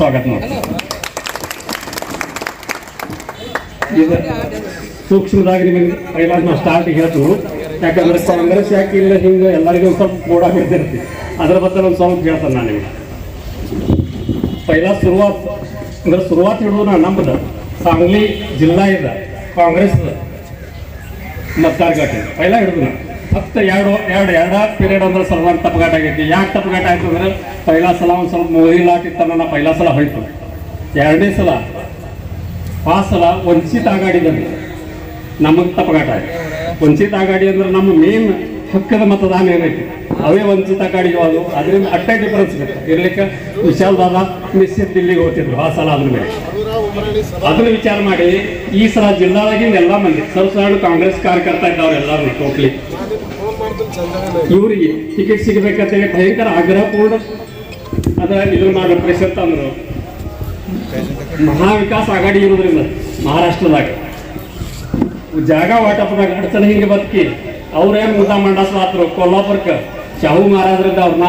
ಸ್ವಾಗತ ಮಾಡ್ತೀನಿ. ಇದು ಸೂಕ್ಷ್ಮದಾಗ ನಿಮಗೆ ಕೈಲಾದ ನಾವು ಸ್ಟಾರ್ಟಿಗೆ ಹೇಳ್ತೀವಿ ಯಾಕಂದ್ರೆ ಕಾಂಗ್ರೆಸ್ ಯಾಕೆ ಇಲ್ಲ, ಹಿಂಗೆ ಎಲ್ಲರಿಗೂ ಒಂದು ಸ್ವಲ್ಪ ಕೂಡ ಬಿಡ್ತಿರ್ತೀವಿ ಅದ್ರ ಬಗ್ಗೆ ಒಂದು ಸ್ವಲ್ಪ ಹೇಳ್ತಾನೆ ನಾನು ನಿಮಗೆ. ಪೈಲಾ ಶುರುವಾತ್ ಅಂದ್ರೆ ಶುರುವಾತ್ ಹಿಡಿದು ನಾನು ನಂಬದ. ಸಾಂಗ್ಲಿ ಜಿಲ್ಲಾ ಇದ ಕಾಂಗ್ರೆಸ್ ಮತದಾರ ಪೈಲಾ ಪೈಲ ಹಿಡಿದು ನಾನು. ಹತ್ತ ಎರಡು ಎರಡು, ಎರಡ, ಪೀರಿಯಡ್ ಅಂದ್ರೆ ಸಲವಾರ ತಪ್ಪಗಾಟ ಆಗೈತಿ. ಯಾಕೆ ತಪ್ಪಗಾಟ ಆಯ್ತು ಅಂದ್ರೆ ಪೈಲಾ ಸಲ ಒಂದು ಸ್ವಲ್ಪ ಮೊದಲಾಟಿತ್ತಲ್ಲ ನನ್ನ ಪೈಲಾ ಸಲ ಹೋಯ್ತು. ಎರಡನೇ ಸಲ, ಆ ಸಲ ವಂಚಿತ ಆಗಾಡಿದಂತೆ ನಮಗೆ ತಪ್ಪಗಾಟ ಆಯ್ತು. ವಂಚಿತ ಆಗಾಡಿ ಅಂದ್ರೆ ನಮ್ಮ ಮೇನ್ ಹಕ್ಕದ ಮತದಾನ ಏನೈತಿ? ಅವೇ ವಂಚಿತ ಆಗಾಡಿ ಅದು. ಅದರಿಂದ ಅಟ್ಟೆ ಡಿಫರೆನ್ಸ್ ಇರುತ್ತೆ. ಇರ್ಲಿಕ್ಕೆ ವಿಶಾಲ್ ದಾದಾ ಮಿಸ್ ದಿಲ್ಲಿಗೆ ಹೋಗ್ತಿದ್ರು ಆ ಸಲ ಅದ್ರ ಮೇಲೆ ಅದನ್ನ ವಿಚಾರ ಮಾಡಿ, ಈ ಸಲ ಜಿಲ್ಲಾದಾಗಿಂದ ಎಲ್ಲ ಮಂದಿ ಸರ್ಸಾಡು ಕಾಂಗ್ರೆಸ್ ಕಾರ್ಯಕರ್ತ ಇದ್ದವ್ರು ಎಲ್ಲಾರು ಟೋಟ್ಲಿ ಇವರಿಗೆ ಟಿಕೆಟ್ ಸಿಗಬೇಕಂತೇಳಿ ಭಯಂಕರ ಆಗ್ರಹ ಪೂರ್ಣ. ಅದ ಇದ್ರ ಮಾಡೋ ಪ್ರೆಷರ್ ತಂದ್ರು ಮಹಾವಿಕಾಸ್ ಆಘಾಡಿ ಇರೋದ್ರಿಂದ ಮಹಾರಾಷ್ಟ್ರದಾಗ. ಜಾಗ ವಾಟಪದಾಗ ಅಡಚಣೆ ಹಿಂಗೆ ಬದುಕಿ, ಅವರೇ ಮುದ್ದ ಮಂಡಸ್ಲಾತ್ರು ಕೊಲ್ಲಾಪುರಕ್ಕೆ ಶಾಹು ಮಹಾರಾಜರಿಂದ ಅವ್ರನ್ನ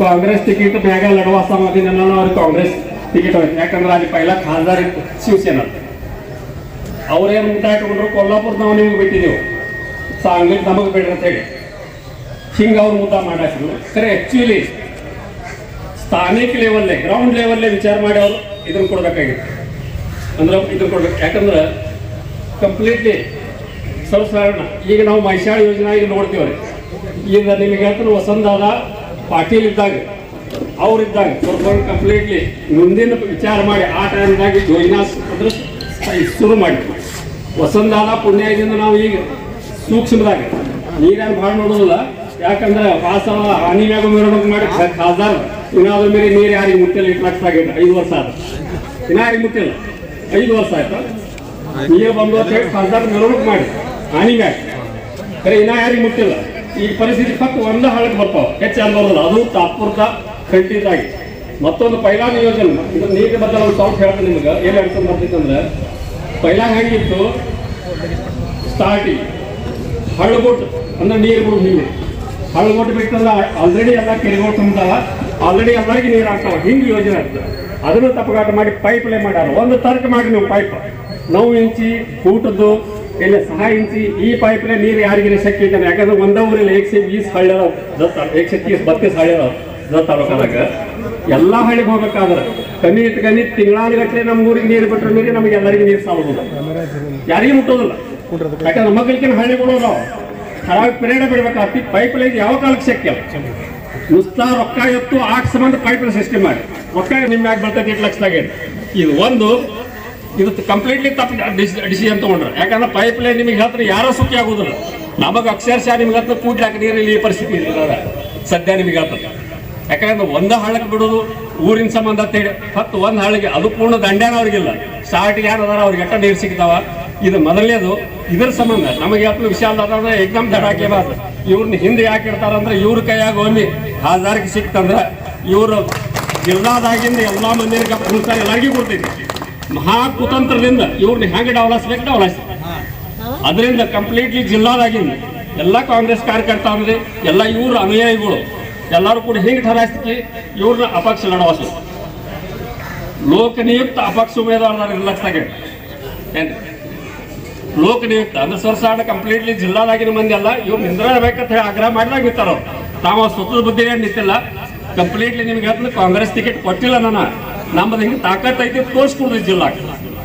ಕಾಂಗ್ರೆಸ್ ಟಿಕೆಟ್ ಮ್ಯಾಗ ಲಡುವ ಸಮಾಧಿನ ಅವ್ರಿಗೆ ಕಾಂಗ್ರೆಸ್. ಟಿಕೆಟ್ ಹೋಯ್ತು ಯಾಕಂದ್ರೆ ಅಲ್ಲಿ ಪೈಲ ಖಾಸದಾರ್ ಇತ್ತು ಶಿವಸೇನಾ ಅವ್ರೇನು ಊಟ ಹಾಕೊಂಡ್ರು ಕೊಲ್ಲಾಪುರ ನಾವು ನಿಮಗೆ ಬಿಟ್ಟಿದ್ದೆವು ಸಾಂಗ್ಲಿ ನಮಗೆ ಬೇಡ ಅಂತ ಹೇಳಿ. ಹಿಂಗೆ ಅವ್ರು ಮುದ್ದ ಮಾಡಾಕಿದ್ರು ಖರೆ ಆ್ಯಕ್ಚುಲಿ ಸ್ಥಾನಿಕ ಲೆವೆಲ್ಲೇ ಗ್ರೌಂಡ್ ಲೆವೆಲ್ಲೇ ವಿಚಾರ ಮಾಡಿ ಅವರು ಇದನ್ನು ಕೊಡ್ಬೇಕಾಗಿತ್ತು. ಅಂದ್ರೆ ಇದನ್ನು ಕೊಡ್ಬೇಕು. ಯಾಕಂದ್ರೆ ಕಂಪ್ಲೀಟ್ಲಿ ಸ್ವಲ್ಪ ಸಾಧಾರಣ ಈಗ ನಾವು ಮೈಸಾಳ ಯೋಜನೆ ಈಗ ನೋಡ್ತೀವ್ರಿ. ಈಗ ನಿಮಗೆ ಹೇಳ್ತಾರೆ ವಸಂತಾದ ಪಾಟೀಲ್ ಇದ್ದಾಗ ಅವ್ರಿದ್ದಾಗ ಸ್ವಲ್ಪ ಕಂಪ್ಲೀಟ್ಲಿ ಮುಂದಿನ ವಿಚಾರ ಮಾಡಿ, ಆ ಟೈಮ್ದಾಗಿ ಜೋಯಿನಾಸ್ ಅಂದ್ರೆ ಶುರು ಮಾಡಿ ವಸಂತಾದ ಪುಣ್ಯದಿಂದ ನಾವು ಈಗ ಸೂಕ್ಷ್ಮದಾಗ. ನೀರೇನು ಭಾಳ ನೋಡೋದಿಲ್ಲ. ಯಾಕಂದ್ರೆ ವಾಸ ಹನಿ ಮ್ಯಾಗ ಮೆರವಣಿಗೆ ಮಾಡಿ ಖಾಸದಾರ ಇನ್ನಾದ್ರ ಮೇಲೆ ನೀರು ಯಾರಿಗೆ ಮುಟ್ಟಿಲ್ಲ ಇಟ್ಟು ಲಕ್ಷ ಆಗಿದೆ ಐದು ವರ್ಷ ಆದ. ಇನ್ನ ಯಾರಿಗೆ ಮುಟ್ಟಿಲ್ಲ. ಐದು ವರ್ಷ ಆಯ್ತು? ನೀರು ಬಂದು ಖಾಸದಾರ ಮೆರವಣಿಗೆ ಮಾಡಿ. ಹಾನಿ ಮ್ಯಾಗ. ಖರೆ ಇನ್ನ ಯಾರಿಗೆ ಮುಟ್ಟಿಲ್ಲ. ಈ ಪರಿಸ್ಥಿತಿ ಪಕ್ಕ ಒಂದ ಹಾಳಕ್ಕೆ ಬರ್ತಾವ. ಹೆಚ್ಚು ಅನ್ಬೋದಲ್ಲ. ಅದು ತಾತ್ಪೂರ್ತ ಖಂಡಿತಾಗಿ ಮತ್ತೊಂದು ಪೈಲಾನ್ ಯೋಜನೆ. ಇದು ನೀರಿಗೆ ಬದಲ ಒಂದು ಸ್ವಲ್ಪ ಹೇಳ್ತೀನಿ ನಿಮ್ಗೆ. ಏನು ಹೇಳ್ಕೊಂಡು ಮಾಡ್ತಿತ್ತಂದ್ರೆ ಪೈಲಾನ್ ಹೆಂಗಿತ್ತು? ಸ್ಟಾರ್ಟಿಂಗ್ ಹಳ್ಳುಗುಟ್ಟು ಅಂದ್ರೆ ನೀರು ಬಿಡು ಹಿಂಗೆ. ಹಳ್ಳುಗುಟ್ಟು ಬಿಟ್ಟಂದ್ರೆ ಆಲ್ರೆಡಿ ಎಲ್ಲ ಕೆರೆಗಳು ತುಂಬ್ತಾವ ಆಲ್ರೆಡಿ ಎಲ್ಲರಿಗೆ ನೀರು ಹಾಕ್ತಾವ. ಹಿಂಗೆ ಯೋಜನೆ ಆಗ್ತದೆ ಅದನ್ನು ತಪ್ಪಗಾಟ ಮಾಡಿ ಪೈಪ್ ಲೈ ಮಾಡ್ಯಾರ. ಒಂದು ತರ್ಕ ಮಾಡಿ ನೀವು ಪೈಪ್ ನೋವು ಇಂಚಿ, ಊಟದ್ದು ಇಲ್ಲ ಸಹ ಇಂಚಿ, ಈ ಪೈಪ್ಲೆ ನೀರು ಯಾರಿಗಿನ ಶಕ್ತಿ ಇದ್ದಾನೆ ಯಾಕಂದ್ರೆ ಒಂದೇ ಊರಲ್ಲಿ ಏಕ್ಸೆ ಬೀಸ್ ಹಳ್ಳಿ ಅದಾವ. ದತ್ತ, ಏಕ್ಸೆ, ತೀಸ್, ಬತ್ತೀಸ್ ಹಳ್ಳಿ ಅದಾವ. ದತ್ತ ತಾಲೂಕದಾಗ ಎಲ್ಲ ಹಳ್ಳಿಗೆ ಹೋಗ್ಬೇಕಾದ್ರೆ ಕಮ್ಮಿ ಇಟ್ಟು ಕಮ್ಮಿ ತಿಂಗಳಾನುಗಟ್ಟಲೆ ನಮ್ಮ ಊರಿಗೆ ನೀರು ಬಿಟ್ಟರೆ ಮೇಲೆ ನಮಗೆ ಎಲ್ಲರಿಗೂ ನೀರು ಸಾಲೋದಿಲ್ಲ ಯಾರಿಗೂ ಮುಟ್ಟೋದಿಲ್ಲ. ಯಾಕಂದ್ರೆ ಮಕ್ಕಳಿಗಿನ ಹಳ್ಳಿಗಳು ನಾವು ಖರಾಬ್ ಪಿರಿಯಡ್ ಬಿಡ್ಬೇಕಾಗ್ತಿ ಪೈಪ್ ಲೈನ್ ಯಾವ ಕಾಲಕ್ಕೆ ಶಕ್ಯ ನುಸ್ತಾ ರೊಕ್ಕ ಎತ್ತು ಆಟ ಸಂಬಂಧ ಪೈಪ್ ಸಿಸ್ಟಮ್ ಮಾಡಿ. ರೊಕ್ಕ ನಿಮ್ಮ ಯಾಕೆ ಬರ್ತೈತಿ ಎಂಟು ಲಕ್ಷದಾಗೆ ಇದು ಒಂದು, ಇದು ಕಂಪ್ಲೀಟ್ಲಿ ತಪ್ಪು ಡಿಸಿಷನ್ ತೊಗೊಂಡ್ರೆ. ಯಾಕಂದ್ರೆ ಪೈಪ್ ಲೈನ್ ನಿಮಗೆ ಹೇಳ್ತಾರೆ ಯಾರೋ ಸುಖಿ ಆಗೋದಿಲ್ಲ. ನಮಗೆ ಅಕ್ಷರಶಃ ನಿಮ್ಗೆ ಹತ್ರ ಕೂಡ್ಲಾಕ ನೀರಲ್ಲಿ ಈ ಪರಿಸ್ಥಿತಿ ಇಲ್ಲ ಸದ್ಯ ನಿಮಗೆ ಹೇಳ್ತಾರೆ. ಯಾಕಂದ್ರೆ ಒಂದು ಹಳ್ಳಕ್ಕೆ ಬಿಡೋದು ಊರಿನ ಸಂಬಂಧ ಅಂತ ಹೇಳಿ. ಹತ್ತು ಒಂದು ಹಳ್ಳಿಗೆ ಅದು ಪೂರ್ಣ ದಂಡ್ಯಾನ ಅವ್ರಿಗಿಲ್ಲ. ಸ್ಟಾರ್ಟ್ ಯಾರು ಅದಾರ ಅವ್ರಿಗೆ ಎಟ್ಟ ನೀರು ಸಿಗ್ತಾವ. ಇದು ಮೊದಲನೇದು ಇದ್ರ ಸಂಬಂಧ ನಮಗೆ ಯಾಕೆ ವಿಶಾಲ ಅದಾದ್ರೆ ಎಕ್ಸಾಮ್ ದಡಾಕೆ ಬಾರ್ದು. ಇವ್ರನ್ನ ಹಿಂದೆ ಯಾಕೆ ಇಡ್ತಾರಂದ್ರೆ ಇವ್ರ ಕೈಯಾಗ ಒಮ್ಮೆ ಹಾಜಾರಿಗೆ ಸಿಕ್ತಂದ್ರೆ ಇವರು ಜಿಲ್ಲಾದಾಗಿಂದ ಎಲ್ಲ ಮಂದಿರಿಗೆ ಪುರುಷ ಎಲ್ಲರಿಗೂ ಕೊಡ್ತೈತಿ. ಮಹಾ ಕುತಂತ್ರದಿಂದ ಇವ್ರನ್ನ ಹೆಂಗೆ ಡೆವಲಪ್ಸ್ಬೇಕು ಡೆವಲಪ್ಸ್ ಅದರಿಂದ ಕಂಪ್ಲೀಟ್ಲಿ ಜಿಲ್ಲಾದಾಗಿಂದ ಎಲ್ಲ ಕಾಂಗ್ರೆಸ್ ಕಾರ್ಯಕರ್ತ ಅಂದ್ರೆ ಎಲ್ಲ ಇವ್ರ ಅನುಯಾಯಿಗಳು ಎಲ್ಲರೂ ಕೂಡ ಹೇಗೆ ಠರಾಯಿಸ್ತೀವಿ ಇವ್ರನ್ನ ಅಪಕ್ಷ ಲೋಕ ಲೋಕನಿಯುಕ್ತ ಅಪಕ್ಷ ಉಮೇದವಾರದಾರ ಲಕ್ಷದಾಗ ಏನ್ರಿ? ಲೋಕನಿಯುಕ್ತ ಅಂದ್ರೆ ಸರ್ಸಾಡ ಕಂಪ್ಲೀಟ್ಲಿ ಜಿಲ್ಲಾದಾಗಿನ ಮಂದಿ ಅಲ್ಲ, ಇವ್ರು ನಿಂದ್ರಬೇಕಂತ ಹೇಳಿ ಆಗ್ರಹ ಮಾಡಿದಾಗ ನಿಂತಾರ ತಾವು ಸ್ವತಃ ಬುದ್ಧಿ ನಿಂತಿಲ್ಲ? ಕಂಪ್ಲೀಟ್ಲಿ ನಿಮ್ಗೆ ಹೇಳ್ತೀನಿ ಕಾಂಗ್ರೆಸ್ ಟಿಕೆಟ್ ಕೊಟ್ಟಿಲ್ಲ ನಾನು. ನಮ್ಮದು ಹಿಂಗೆ ತಾಕತ್ತೈತಿ ತೋರಿಸ್ಕೊಡ್ದೈತಿ ಜಿಲ್ಲಾ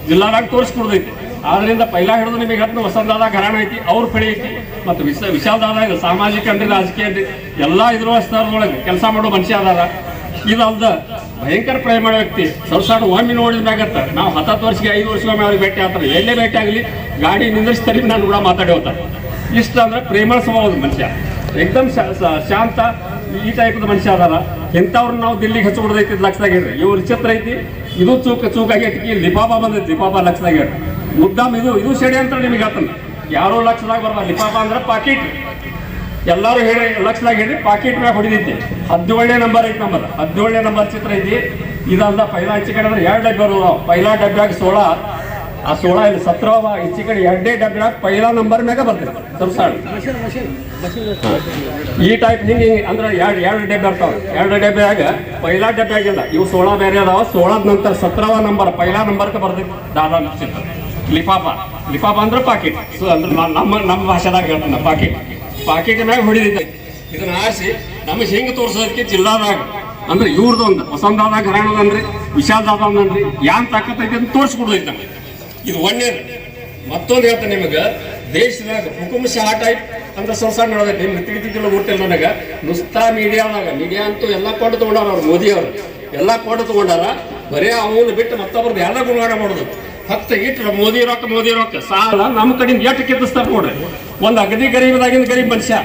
ಜಿಲ್ಲಾದಾಗ ತೋರಿಸ್ಕೊಡ್ದೈತಿ. ಆದ್ರಿಂದ ಪೈಲಾ ಹಿಡಿದು ನಿಮಗೆ ಹತ್ತು ವಸಂತದಾದ ಘರಾಣ ಐತಿ, ಅವ್ರ ಪಡೆ ಐತಿ. ಮತ್ತು ವಿಶ ವಿಶಾಲದಾದ ಸಾಮಾಜಿಕ ಅಂದ್ರೆ ರಾಜಕೀಯ ಅಂದ್ರೆ ಎಲ್ಲ ಇದ್ರ ಸ್ತರದೊಳಗೆ ಕೆಲಸ ಮಾಡೋ ಮನುಷ್ಯ ಅದಾರ. ಇದಲ್ದ ಭಯಂಕರ ಪ್ರೇಮ ವ್ಯಕ್ತಿ. ಸರ್ಸಾಡು ಒಮ್ಮೆ ನೋಡಿದ ಮ್ಯಾಗತ್ತ ನಾವು ಹತ್ತತ್ತು ವರ್ಷಕ್ಕೆ ಐದು ವರ್ಷಕ್ಕೊಮ್ಮೆ ಅವ್ರಿಗೆ ಭೇಟಿ ಆಗ್ತಾರೆ. ಎಲ್ಲೇ ಭೇಟಿ ಆಗಲಿ, ಗಾಡಿ ನಿಂದ್ರಿಸ್ತಾರೆ, ನಾನು ಕೂಡ ಮಾತಾಡಿ ಹೋಗ್ತಾರೆ ಇಷ್ಟ ಅಂದ್ರೆ ಪ್ರೇಮ ಸ್ವಭಾವದ ಮನುಷ್ಯ. ಎಕ್ದಮ್ ಶಾಂತ ಈ ಟೈಪ್ದ ಮನುಷ್ಯ ಅದಾರ. ಎಂಥವ್ರನ್ನ ನಾವು ದಿಲ್ಲಿಗೆ ಹಚ್ಚಿಬಿಡ್ದೈತಿ ಲಕ್ಷದಾಗ ಹೇಳ್ರಿ. ಇವ್ರ ಚಿತ್ರ ಐತಿ. ಇದು ಚೂಕ ಚೂಕಾಗಿ ಇಲ್ಲಿ ಲಿಪಾಪ ಬಂದೈತಿ ಲಿಪಾಪ ಲಕ್ಷದಾಗ ಹೇಳ್ರಿ. ಮುದ್ದಾಮ್ ಇದು ಇದು ಸೇಡಿ ಅಂತ ನಿಮಗೆ ಹೇಳ್ತಾನೆ. ಯಾರೋ ಲಕ್ಷದಾಗ ಬರಲ್ಲ ಲಿಪಾಪ ಅಂದ್ರೆ ಪಾಕಿಟ್. ಎಲ್ಲರೂ ಹೇಳಿ, ಲಕ್ಷದಾಗ ಹೇಳಿ ಪಾಕಿಟ್ ಮ್ಯಾಗ ಹೊಡಿದೈತಿ. ಹದಿನೇಳನೇ ನಂಬರ್ ಐತಿ ನಂಬರ್ ಹದಿನೇಳನೇ ನಂಬರ್ ಚಿತ್ರ ಐತಿ. ಇದಲ್ಲ ಪೈಲಾ ಹೆಚ್ಚಿ ಕಡೆ ಅಂದ್ರೆ ಎರಡು ಡಬ್ಬಿ ಬರೋದು. ಪೈಲಾ ಡಬ್ಬ್ಯಾಗ ಸೋಳ. ಆ ಸೋಳ ಇಲ್ಲಿ ಸತ್ರವ, ಹೆಚ್ಚಿ ಕಡೆ ಎರಡೇ ಡಬ್ಬ್ಯಾಗ ಪೈಲಾ ನಂಬರ್ ಮ್ಯಾಗ ಬರ್ತೈತಿ. ಸರ್ಸಾಳು. ಈ ಟೈಪ್ ಹಿಂಗೆ ಅಂದ್ರೆ ಎರಡು ಎರಡು ಡಬ್ಬೆ ಇರ್ತಾವೆ ಎರಡು ಡಬ್ಬ್ಯಾಗ ಪೈಲಾ ಡಬ್ಬ್ಯಾಗಿಲ್ಲ ಇವು ಸೋಳ ಬೇರೆ ಅದಾವ. ಸೋಳದ ನಂತರ ಸತ್ರವ ನಂಬರ್ ಪೈಲಾ ನಂಬರ್ಗೆ ಬರ್ತೈತಿ. ದಾದಾ ಚಿತ್ರ. ಲಿಫಾಫ ಲಿಫಾಫ ಅಂದ್ರೆ ಪಾಕೆಟ್. ಸೊ, ಅಂದ್ರೆ ನಮ್ಮ ನಮ್ಮ ಭಾಷೆದಾಗ ಹೇಳ್ತಾನೆ ಪಾಕೆಟ್. ಪಾಕೆಟ್ ಮ್ಯಾಗ ಹೊಡಿದೈತೆ ಇದನ್ನ ಆರಿಸಿ ನಮಗೆ ಹೆಂಗೆ ತೋರಿಸೋದಕ್ಕೆ ಜಿಲ್ಲಾದಾಗ, ಅಂದ್ರೆ ಇವ್ರದ್ದು ಒಂದು ವಸಂತದಾದ ಘರಾಣದ ಅಂದ್ರೆ, ವಿಶಾಲದಾದ ಅಂದ್ರಿ, ಯಾನ್ ತಾಕತ್ತೈತಿ ಅಂತ ತೋರಿಸ್ಕೊಡ್ದೈತೆ ನಮಗೆ ಇದು ಒಂದೇದು ಮತ್ತೊಂದು ಹೇಳ್ತೇನೆ ನಿಮಗೆ, ದೇಶದಾಗ ಹುಕುಮ ಶಾ ಟೈಪ್ ಅಂತ ಸಂಸಾರ ನಡೆದೈತಿ. ನಿಮ್ಗೆ ತಿಳಿತಿದ್ದಿಲ್ಲ ಗೊತ್ತಿಲ್ಲ ನನಗೆ. ನುಸ್ತಾ ಮೀಡಿಯಾದಾಗ ಮೀಡಿಯಾ ಅಂತೂ ಎಲ್ಲ ಕೊಟ್ಟು ತಗೊಂಡಾರ ಅವ್ರು ಮೋದಿ ಅವರು. ಎಲ್ಲ ಕೊಟ್ಟು ತಗೊಂಡಾರ, ಬರೇ ಅವನು ಬಿಟ್ಟು ಮತ್ತೊಬ್ಬರದ್ದು ಎಲ್ಲ ಗುಣಗಾಡ ಮಾಡೋದು? ಹತ್ತ ಇಟ್ರ ಮೋದಿ ರೊಕ್ಕ ಮೋದಿ ರೊಕ್ಕ. ಸಾಲ ನಮ್ಮ ಕಡೆಯಿಂದ ಎಷ್ಟು ಕಿತ್ತಿಸ್ತಾರೆ ನೋಡ್ರಿ? ಒಂದು ಅಗದಿ ಗರೀಬದಾಗಿಂದ ಗರೀಬ್ ಮನುಷ್ಯ.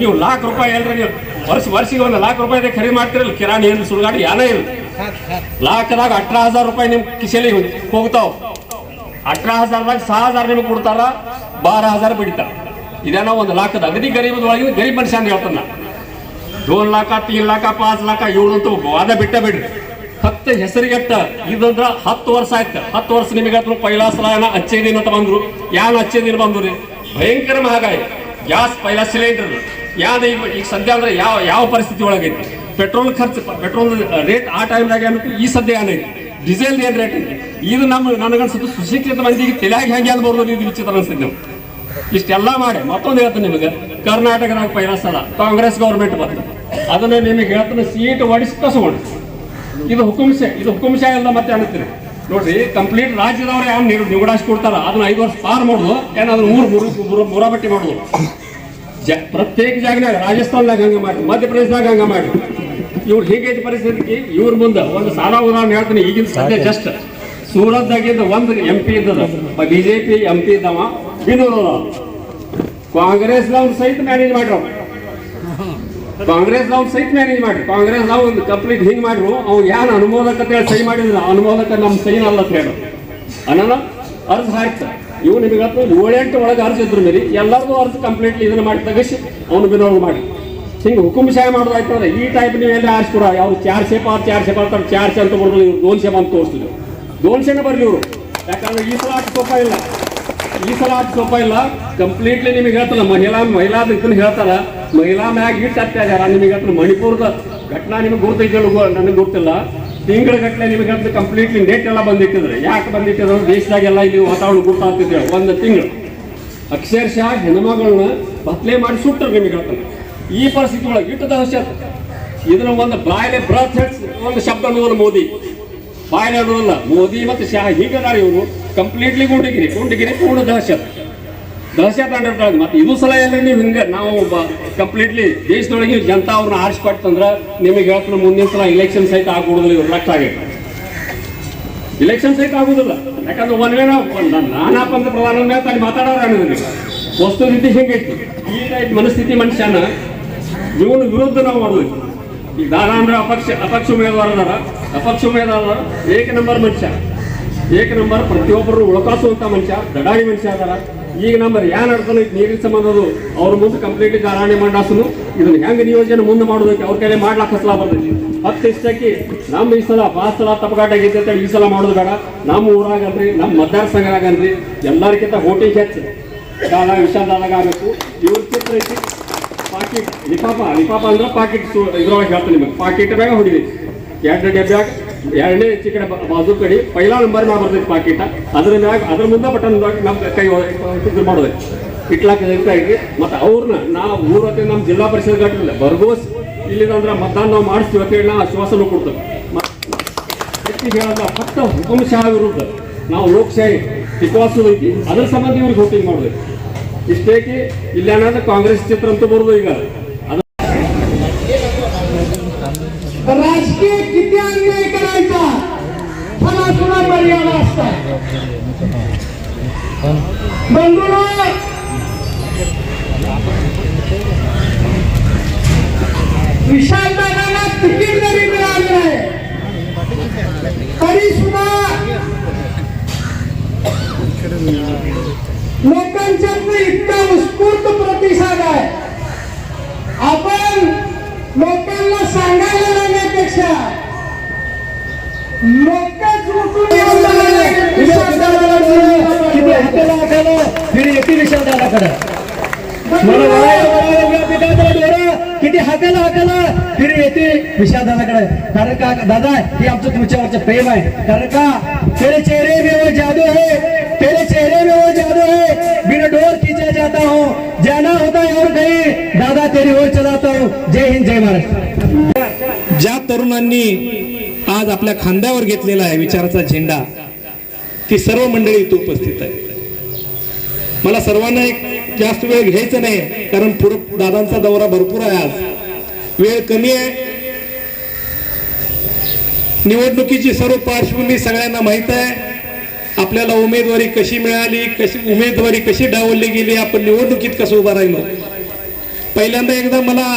ನೀವು ಲಾಖ ರೂಪಾಯಿ ಎಲ್ರಿ ನೀವು. ವರ್ಷ ವರ್ಷಿಗೆ ಒಂದು ಲಾಖ ರೂಪಾಯಿ ಖರೀದಿ ಮಾಡ್ತಿರಲ್ಲ, ಕಿರಾಣಿ ಏನು ಸುಳ್ಗಾಡಿ ಏನೇ ಇಲ್ಲ. ಲಾಖದಾಗ ಅಠರ ಹಜಾರ್ ರೂಪಾಯಿ ನಿಮ್ ಕಿಸೆಲಿ ಹೋಗ್ತಾವ. ಅಠರ ಹಜಾರ್ದಾಗ ಸಾ ಹಜಾರ್ ನಿಮ್ಗೆ ಕೊಡ್ತಾರ, ಬಾರ ಹಜಾರ್ ಬಿಡ್ತಾರ. ಇದೇನೋ ಒಂದು ಲಾಖದ ಅಗದಿ ಗರೀಬದೊಳಗಿನ ಗರೀಬ್ ಮನುಷ್ಯ ಅಂತ ಹೇಳ್ತಾನ. ದೋನ್ ಲಾಖ ತೀನ್ ಲಾಖ ಪಾಂಚ್ ಲಾಖ ಏಳು ಅಂತ ವಾದ ಬಿಟ್ಟ ಬಿಡ್ರಿ. ಹತ್ತು ಹೆಸರಿಗೆಟ್ಟ ಇದಂದ್ರ ಹತ್ತು ವರ್ಷ ಆಯ್ತು. ಹತ್ತು ವರ್ಷ ನಿಮಗೆ ಹತ್ರ ಪೈಲಾ ಸಲ ಏನ ಅಚ್ಚೆ ದಿನ ಅಂತ ಬಂದ್ರು. ಯಾನ್ ಅಚ್ಚೇ ದಿನ ಬಂದ್ರು ರೀ? ಭಯಂಕರ ಮಹಾಗಾಯಿ. Gas ಪೈಲಾ cylinder. ಯಾವ್ದು ಈಗ ಈಗ ಸದ್ಯ ಅಂದ್ರೆ ಯಾವ ಯಾವ ಪರಿಸ್ಥಿತಿ ಒಳಗೈತಿ? ಪೆಟ್ರೋಲ್ ಖರ್ಚು, ಪೆಟ್ರೋಲ್ ರೇಟ್ ಆ ಟೈಮ್ದಾಗ ಏನು ಈ ಸದ್ಯ ಏನೈತಿ ಡೀಸೆಲ್ ಏನು ರೇಟ್ ಐತಿ? ಇದು ನಮ್ಮ, ನನಗನ್ಸುತ್ತೆ ಸುಶಿಕ್ಷಿತ ಮಂದಿಗೆ ತಲೆಯಾಗಿ ಹೆಂಗೆ ಅನ್ಬೋದು ಇದು ವಿಚಿತ್ರ ಅನ್ಸುತ್ತೆ ನಾವು ಇಷ್ಟೆಲ್ಲ ಮಾಡಿ. ಮತ್ತೊಂದು ಹೇಳ್ತೀನಿ ನಿಮಗೆ. ಕರ್ನಾಟಕದಾಗ ಪೈಲಾಸಲ್ಲ ಸಲ ಕಾಂಗ್ರೆಸ್ ಗೌರ್ಮೆಂಟ್ ಬಂತು. ಅದನ್ನ ನಿಮಗೆ ಹೇಳ್ತಾನೆ, ಸೀಟ್ ಹೊಡಿಸಿ ಕಸಗೊಂಡು ಇದು ಹುಕುಂಶ ಇದು ಹುಕುಂಶ ಎಲ್ಲ ಮತ್ತೆ ಅನ್ನತ್ತೀರಿ. ನೋಡ್ರಿ ಕಂಪ್ಲೀಟ್ ರಾಜ್ಯದವ್ರು ಯಾವ ನೀರು ನಿಗುಡಾಸ್ ಕೊಡ್ತಾರ? ಅದನ್ನ ಐದು ವರ್ಷ ಪಾರ್ ಮಾಡೋದು ಏನಾದ್ರು ಮೂರು ಮೂರು ಮೂರು ಮಾಡುದು ಮಾಡೋದು. ಜ ಪ್ರತ್ಯೇಕ ಜಾಗನಾಗ ರಾಜಸ್ಥಾನದಾಗ ಹಂಗ ಮಾಡಿ ಮಧ್ಯಪ್ರದೇಶದಾಗ ಹಂಗ ಮಾಡಿ ಇವ್ರು ಹೀಗೈತಿ ಪರಿಸ್ಥಿತಿ ಇವ್ರ ಮುಂದೆ ಒಂದು ಸಾಲ ಉದಾಹರಣೆ ಹೇಳ್ತೀನಿ ಈಗಿನ ಸದ್ಯ ಜಸ್ಟ್. ಸೂರತ್ದಾಗಿದ್ದ ಒಂದು ಎಂ ಪಿ ಇದ್ದದ ಬಿಜೆಪಿ ಎಂ ಪಿ ಇದ್ದವ ಅದಾವ. ಕಾಂಗ್ರೆಸ್ನವ್ರು ಸಹಿತ ಮ್ಯಾನೇಜ್ ಮಾಡ್ರು ಕಾಂಗ್ರೆಸ್ನವ್ರು ಸೈಟ್ ಮ್ಯಾನೇಜ್ ಮಾಡ್ರಿ. ನಾವು ಒಂದು ಕಂಪ್ಲೀಟ್ ಹಿಂಗ್ ಮಾಡ್ರು. ಅವ್ನು ಯಾರು ಅನುಮೋದಕ ಹೇಳಿ ಸಹಿ ಮಾಡಿದ್ರು ಅನುಮೋದಕ ನಮ್ಮ ಸೈನ್ ಅಲ್ಲ ಅಂತ ಹೇಳು. ಅನ್ನ ಅರ್ಜ್ ಹಾಕ್ತ. ಇವು ನಿಮಗೆ ಏಳೆಂಟು ಒಳಗೆ ಅರ್ಜ್ ಇದ್ರು ಮೇಲೆ ಎಲ್ಲರಿಗೂ ಅರ್ಜ್ ಕಂಪ್ಲೀಟ್ಲಿ ಇದನ್ನ ಮಾಡಿ ತಗಿಸಿ, ಅವನು ವಿನೋದ್ ಮಾಡಿ. ಹಿಂಗೆ ಹುಕುಂಶಾಹಿ ಮಾಡೋದಾಯ್ತು ಅಂದ್ರೆ ಈ ಟೈಪ್ ನೀವು ಎಲ್ಲ ಆರಿಸ್ಕೊಡ ಯಾವ ಚಾರ್ ಶೇಪ್ ಆರ್ ಚಾರ್ ಶೇಪ್ ಅಂತಾರೆ ಚಾರ್ ಶೇ ಅಂತ ಬರ್ಬೋದು, ಇವ್ರು ದೋನ್ ಶೇಪ್ ಅಂತ ತೋರಿಸ್ತಿದ್ರು. ದೋನ್ ಶೇನ ಬರ್ಲಿ ಇವರು. ಯಾಕಂದ್ರೆ ಈ ಸಲ ಅಷ್ಟು ಸೋಪ ಇಲ್ಲ. ಈ ಸಲ ಅಷ್ಟು ಸೋಪ ಇಲ್ಲ. ಕಂಪ್ಲೀಟ್ಲಿ ನಿಮಗೆ ಹೇಳ್ತಲ್ಲ, ಮಹಿಳಾ ಮಹಿಳಾ ಇದನ್ನ ಹೇಳ್ತಾರ. ಮಹಿಳಾ ಮ್ಯಾಗ ಇಟ್ಟು ಅತ್ಯಾಚಾರ ನಿಮಗೆ ಹೇಳ್ತಾರೆ ಮಣಿಪುರದ ಘಟನಾ ನಿಮಗೆ ಗುರ್ತೈತೆ ನನಗೆ ಗೊತ್ತಿಲ್ಲ. ತಿಂಗಳ ಗಟ್ಟಲೆ ನಿಮಗೆ ಹೇಳ್ತಾರೆ ಕಂಪ್ಲೀಟ್ಲಿ ನೆಟ್ ಎಲ್ಲ ಬಂದಿಟ್ಟಿದ್ರೆ. ಯಾಕೆ ಬಂದಿಟ್ಟಿದ್ರು? ದೇಶದಾಗೆಲ್ಲ ಇಲ್ಲಿ ವಾತಾವರಣ ಗುರ್ತಾಗ್ತಿದ್ರೆ ಒಂದು ತಿಂಗಳು. ಅಕ್ಷರಶಃ ಹೆಣ್ಮಗಳನ್ನ ಬತ್ಲೆ ಮಾಡಿ ಸುಟ್ಟರು ನಿಮಗೆ ಹೇಳ್ತಾನೆ ಈ ಪರಿಸ್ಥಿತಿ ಒಳಗೆ ಇಟ್ಟು ದಹಶತ್ ಇದನ್ನ ಒಂದು ಬಾಯಲೆ ಬ್ರತ್ ಒಂದು ಶಬ್ದ ಅನ್ನೋದು ಮೋದಿ. ಬಾಯಲೆ ಅನ್ನೋದಲ್ಲ ಮೋದಿ ಮತ್ತು ಶಾ ಹೀಗದಾರ ಇವರು. ಕಂಪ್ಲೀಟ್ಲಿ ಗುಂಡಿಗಿರಿ. ಗುಂಡಿಗಿರಿ ಪೂರ್ಣ ದಹಶತ್ ದಹಶತ್ ಅಂಡಿರ್ತಾರೆ ಮತ್ತೆ ಇದು ಸಲ ಎಲ್ಲ ನೀವು ಹಿಂಗೆ ನಾವು ಕಂಪ್ಲೀಟ್ಲಿ ದೇಶದೊಳಗೆ ಜನತಾ ಅವ್ರನ್ನ ಆರಿಸ್ಕೊಟ್ಟಂದ್ರೆ ನಿಮಗೆ ಹೇಳ್ತಾರೆ ಮುಂದಿನ ಸಲ ಇಲೆಕ್ಷನ್ ಸಹಿತ ಆಗೋದಿಲ್ಲ ಇವ್ರು ಲಕ್ಷ ಆಗೈತೆ ಇಲೆಕ್ಷನ್ ಸಹಿತ ಆಗೋದಿಲ್ಲ. ಯಾಕಂದ್ರೆ ಒಂದ್ ನಾನಾ ಅಂದ್ರೆ ಪ್ರಧಾನ ತಾನು ಮಾತಾಡೋರು ಅನ್ನೋದಿಲ್ಲ ವಸ್ತುಸ್ಥಿತಿ ಹೆಂಗೈತಿ. ಈ ಟೈಪ್ ಮನಸ್ಥಿತಿ ಮನುಷ್ಯನ ಇವನು ವಿರುದ್ಧ ನಾವು ಮಾಡೋದು ಈಗ ದಾನ ಅಂದ್ರೆ ಅಪಕ್ಷ ಅಪಕ್ಷ ಉಮೇದುವಾರ ಅದಾರ ಅಪಕ್ಷ ಉಮೇದುವಾರ ಏಕ ನಂಬರ್ ಮನುಷ್ಯ. ಏಕ ನಂಬರ್ ಪ್ರತಿಯೊಬ್ಬರು ಉಳಕಾಸುವಂತ ಮನುಷ್ಯ, ದಡಾಡಿ ಮನುಷ್ಯ ಅದಾರ. ಈಗ ನಂಬರ್ ಯಾ ನಡ್ತಾನೆ ನೀರಿನ ಸಂಬಂಧದು ಅವ್ರ ಮುಂದೆ ಕಂಪ್ಲೀಟ್ಲಿ ಗಾರಾಣೆ ಮಾಡಾಸನು. ಇದನ್ನ ಹೆಂಗೆ ನಿಯೋಜನೆ ಮುಂದೆ ಮಾಡೋದಕ್ಕೆ ಅವ್ರ ಕೈಲಿ ಮಾಡ್ಲಾಕ ಹಸಲ ಬರ್ತೈತಿ. ಹತ್ತು ಇಷ್ಟಕ್ಕೆ ನಮ್ಮ ಈ ಸಲ ಪಾಸ್ ಸಲ ಅಂತ ಈ ಸಲ ಮಾಡೋದು ಬೇಡ. ನಮ್ಮ ಊರಾಗನ್ರಿ ನಮ್ಮ ಮತದಾರ ಸಂಘನಾಗನ್ರಿ ಎಲ್ಲರಿಗಿಂತ ಹೋಟಿಗೆ ಹೆಚ್ಚು. ದಾದ ವಿಶಾಲದಾಗ ಆಗಬೇಕು. ಇವ್ರ ಚಿತ್ರ ಐತಿ. ಪಾಕಿಟ್ ಲಿಪಾಪ ಲಿಪಾಪ ಅಂದ್ರೆ ಪಾಕಿಟ್ ಇದ್ರೊಳಗೆ ಹೇಳ್ತೀನಿ ನಿಮಗೆ. ಪಾಕಿಟ್ ಬೇಗ ಹೊಡಿಬೇಕು ಎರಡು ಡಬ್ಬ್ಯಾಗ ಎರಡನೇ ಹೆಚ್ಚು ಕಡೆ ಬ- ಬಾಜು ಕಡೆ ಪೈಲಾ ನಂಬರ್ ನಾವು ಬರ್ತೈತಿ ಪಾಕಿಟ ಅದ್ರ ಮ್ಯಾಗ ಅದ್ರ ಮುಂದೆ ಬಟನ್ ನಮ್ಮ ಕೈ ಇದು ಮಾಡೋದು. ಇಟ್ಲಾಕ ಇದ್ರಿ ಮತ್ತು ಅವ್ರನ್ನ ನಾವು ಊರತ್ತೆ ನಮ್ಮ ಜಿಲ್ಲಾ ಪರಿಷತ್ ಘಟನೆ ಬರ್ಗೋಸ್ ಇಲ್ಲಿದಂದ್ರೆ ಮತದಾನ ನಾವು ಮಾಡಿಸ್ತೀವಿ ಅಂತ ಹೇಳಿ ನಾವು ಆಶ್ವಾಸನೂ ಕೊಡ್ತೇವೆ. ಹೆಚ್ಚಿಗೆ ಹೇಳೋದ ಪಟ್ಟ ಹುಕುಂಶಾಹ ವಿರುದ್ಧ. ನಾವು ಲೋಕಶಾಹಿ ವಿಶ್ವಾಸದ ಐತಿ. ಅದ್ರ ಸಂಬಂಧ ಇವ್ರಿಗೆ ವೋಟಿಂಗ್ ಮಾಡೋದು. ಇಷ್ಟೇಕಿ ಇಲ್ಲೇನಾದ್ರೆ ಕಾಂಗ್ರೆಸ್ ಚಿತ್ರ ಅಂತೂ ಬರೋದು ಈಗ. लोकांच्या इतका उत्स्फूर्त प्रतिसाद आहे. आपण लोकांना सांगायला लागण्यापेक्षा लोकच उठून किती हाकाला हाकाला. फिर येते विषादादाकडे कारण का दादा हे आमचं तुमच्यावरचं प्रेम आहे. कारण का तेरे चेहरे जादू आहे तेरे चेहरे में वो जादू है। बिना डोर खींचा जाता हूँ। जाना होता है और कहीं। दादा तेरी ओर चलाता हूँ। जय हिंद जय महाराष्ट्र ज्या तरुणांनी आज आपल्या खांद्यावर घेतलेला आहे विचाराचा झेंडा ती सर्व मंडळी इथे उपस्थित आहे मला सर्वांना एक जास्त वेळ घ्यायचा नाही कारण पुढे दादांचा दौरा भरपूर आहे आज. वेळ कमी आहे. निवडणुकीची सर्व पार्श्वभूमी सगळ्यांना माहीत आहे. आपल्याला उमेदवारी कशी मिळाली कशी उमेदवारी कशी डावलली गेली आपण निवडणुकीत कसं उभं राहिलो? पहिल्यांदा एकदा मला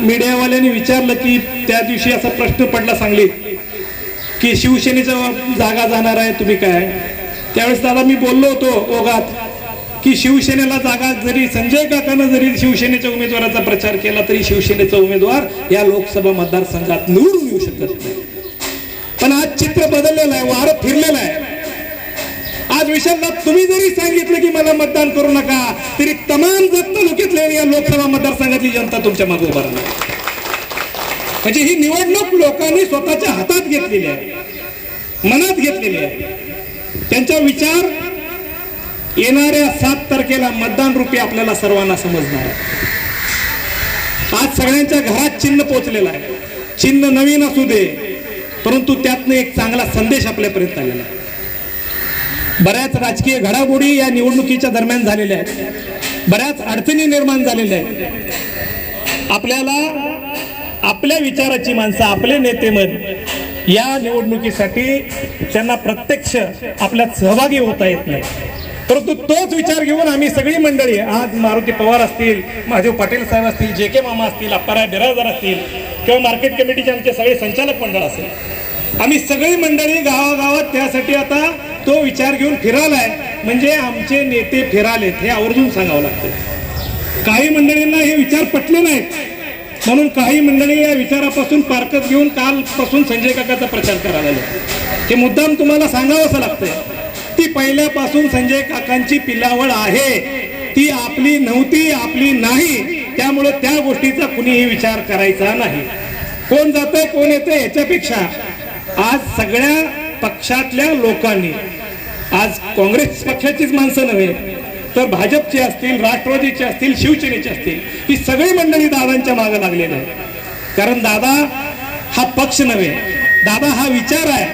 मीडियावाल्यांनी विचारलं की त्या दिवशी असा प्रश्न पडला सांगलीत की शिवसेनेचा जागा जाणार आहे तुम्ही काय? त्यावेळेस दादा मी बोललो होतो ओघात की शिवसेनेला जागा जरी संजय काकानं जरी शिवसेनेच्या उमेदवाराचा प्रचार केला तरी शिवसेनेचा उमेदवार या लोकसभा मतदारसंघात निवडून येऊ शकत नाही. पण आज चित्र बदललेलं आहे वारं फिरलेलं आहे. आज विशालला तुम्ही जरी सांगितलं की मला मतदान करू नका तरी तमाम जत तालुक्यातल्या या लोकसभा मतदारसंघातली जनता तुमच्या मागे उभा राहणार. म्हणजे ही निवडणूक लोकांनी स्वतःच्या हातात घेतलेली आहे. मनात घेतलेली आहे. त्यांचा विचार येणाऱ्या सात तारखेला मतदान रूपी आपल्याला सर्वांना समजणार आज सगळ्यांच्या घरात चिन्ह पोचलेलं आहे. चिन्ह नवीन असू दे परंतु त्यातनं एक चांगला संदेश आपल्यापर्यंत आलेला आहे. बऱ्याच राजकीय घडामोडी या निवडणुकीच्या दरम्यान झालेल्या आहेत. बऱ्याच अडचणी निर्माण झालेल्या आहेत. आपल्याला आपल्या विचाराची माणसं आपले नेते मन या निवडणुकीसाठी त्यांना प्रत्यक्ष आपल्यात सहभागी होता येत नाही. परंतु तोच विचार घेऊन आम्ही सगळी मंडळी आज मारुती पवार असतील महादेव पाटील साहेब असतील जे के मामा असतील अप्पाराय बिराजदार असतील किंवा मार्केट कमिटीचे आमचे सगळे संचालक मंडळ असेल आम्ही सगळी मंडळी गावागावात त्यासाठी आता तो विचार घेऊन फिरालाय. म्हणजे आमचे नेते फिरालेत हे आवर्जून सांगावं लागतं काही मंडळींना हे विचार पटले नाहीत. म्हणून काही मंडळी या विचारापासून पारकत घेऊन कालपासून संजय काकाचा प्रचार करायला लागले. हे मुद्दाम तुम्हाला सांगावं असं लागतंय. ती पहिल्यापासून संजय काकांची पिलावळ आहे. ती आपली नव्हती आपली नाही. त्यामुळे त्या गोष्टीचा कुणीही विचार करायचा नाही. कोण जातंय कोण येतंय याच्यापेक्षा आज सगळ्या पक्षातल्या लोकांनी आज काँग्रेस पक्षाचीच माणसं नव्हे तर भाजपचे असतील राष्ट्रवादीचे असतील शिवसेनेचे असतील ही सगळी मंडळी दादांच्या मागे लागलेली आहे कारण दादा हा पक्ष नव्हे दादा हा विचार आहे.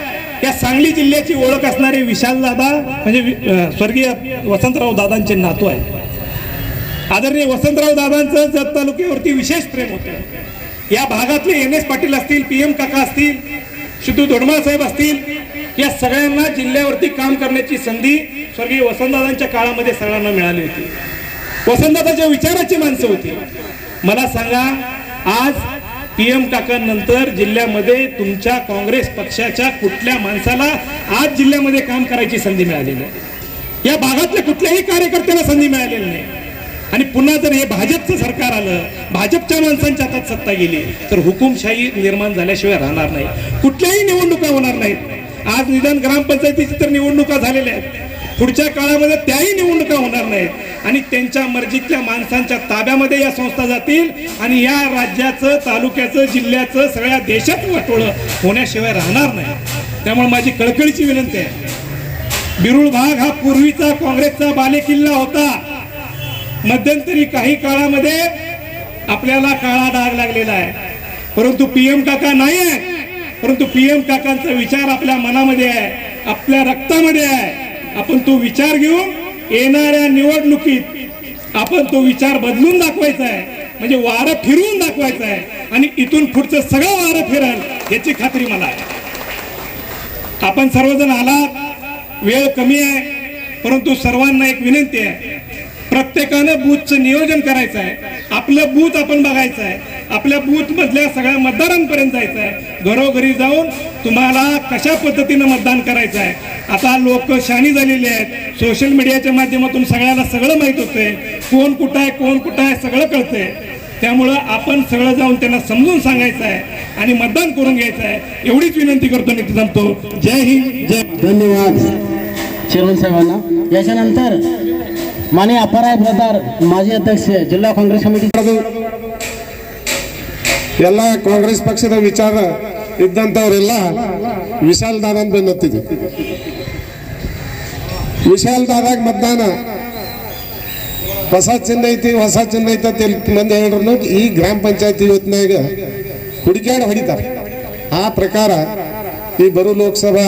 या सांगली जिल्ह्याची ओळख असणारे विशाल दादा म्हणजे वि- स्वर्गीय वसंतराव दादांचे नातू आहे आदरणीय वसंतराव दादांचं जत तालुक्यावरती विशेष प्रेम होतं. या भागातले एन एस पाटील असतील पी एम काका असतील सिद्धू दोडमाळ साहेब असतील या सगळ्यांना जिल्ह्यावरती काम करण्याची संधी स्वर्गीय वसंतदादांच्या काळामध्ये सगळ्यांना मिळाली होती. वसंतदादाच्या विचाराची माणसं होती. मला सांगा आज पी एम काकांनंतर जिल्ह्यामध्ये तुमच्या काँग्रेस पक्षाच्या कुठल्या माणसाला आज जिल्ह्यामध्ये काम करायची संधी मिळालेली आहे? या भागातल्या कुठल्याही कार्यकर्त्याला संधी मिळालेली नाही. आणि पुन्हा जर हे भाजपचं सरकार आलं भाजपच्या माणसांच्या हातात सत्ता गेली तर हुकुमशाही निर्माण झाल्याशिवाय राहणार नाही. कुठल्याही निवडणुका होणार नाहीत. आज निदान ग्रामपंचायतीची तर निवडणुका झालेल्या आहेत. पुढच्या काळामध्ये त्याही निवडणुका होणार नाहीत. आणि त्यांच्या मर्जीतल्या माणसांच्या ताब्यामध्ये या संस्था जातील आणि या राज्याचं तालुक्याचं जिल्ह्याचं सगळ्या देशात वाटोळं होण्याशिवाय राहणार नाही. त्यामुळे माझी कळकळीची विनंती आहे. बिरुळ भाग हा पूर्वीचा काँग्रेसचा बालेकिल्ला होता. मध्यंतरी काही काळामध्ये आपल्याला काळा डाग लागलेला आहे. परंतु पीएम काका नाही आहे. परंतु पीएम काकांचा विचार आपल्या मनामध्ये आहे. आपल्या रक्तामध्ये आहे. आपण तो विचार घेऊन येणाऱ्या निवडणुकीत आपण तो विचार बदलून दाखवायचा आहे. म्हणजे वारं फिरवून दाखवायचं आहे. आणि इथून पुढचं सगळं वारं फिरल याची खात्री मला आहे. आपण सर्वजण आलात. वेळ कमी आहे. परंतु सर्वांना एक विनंती आहे. प्रत्येकानं बूथचं नियोजन करायचं आहे. आपलं बूथ आपण बघायचं आहे. आपल्या बूथ मधल्या सगळ्या मतदारांपर्यंत जायचं आहे. घरोघरी जाऊन तुम्हाला कशा पद्धतीनं मतदान करायचं आहे? आता लोक शाणी झालेली आहेत. सोशल मीडियाच्या माध्यमातून सगळ्याला सगळं माहीत होतंय. कोण कुठं आहे कोण कुठं आहे सगळं कळतंय. त्यामुळं आपण सगळं जाऊन त्यांना समजून सांगायचं आहे आणि मतदान करून घ्यायचं आहे. एवढीच विनंती करतो आणि जमतो जय हिंद जय धन्यवाद. चेअरमन साहेबांना. याच्यानंतर ಮನೆ ಅಪರಾಯ ಬ್ರದರ್ ಮಾಜಿ ಅಧ್ಯಕ್ಷ ಜಿಲ್ಲಾ ಕಾಂಗ್ರೆಸ್ ಕಮಿಟಿ ಎಲ್ಲ ಕಾಂಗ್ರೆಸ್ ಪಕ್ಷದ ವಿಚಾರ ಇದ್ದಂಥವರೆಲ್ಲ ವಿಶಾಲ್ ದಾರ ಅಂತ ಬೆನ್ನತ್ತಿದೆ ವಿಶಾಲ್ ದಾದಾಗ ಮತದಾನ ಹೊಸ ಚಿನ್ನ ಐತಿ ಹೊಸ ಚಿನ್ನ ಐತಿ ಅಂತ ಮಂದಿ ಹೇಳಿದ್ರು ಈ ಗ್ರಾಮ ಪಂಚಾಯತಿ ಇವತ್ತಿನಾಗ ಹುಡುಕ್ಯಾಡ ಹೊಡಿತಾರೆ. ಆ ಪ್ರಕಾರ ಈ ಬರು ಲೋಕಸಭಾ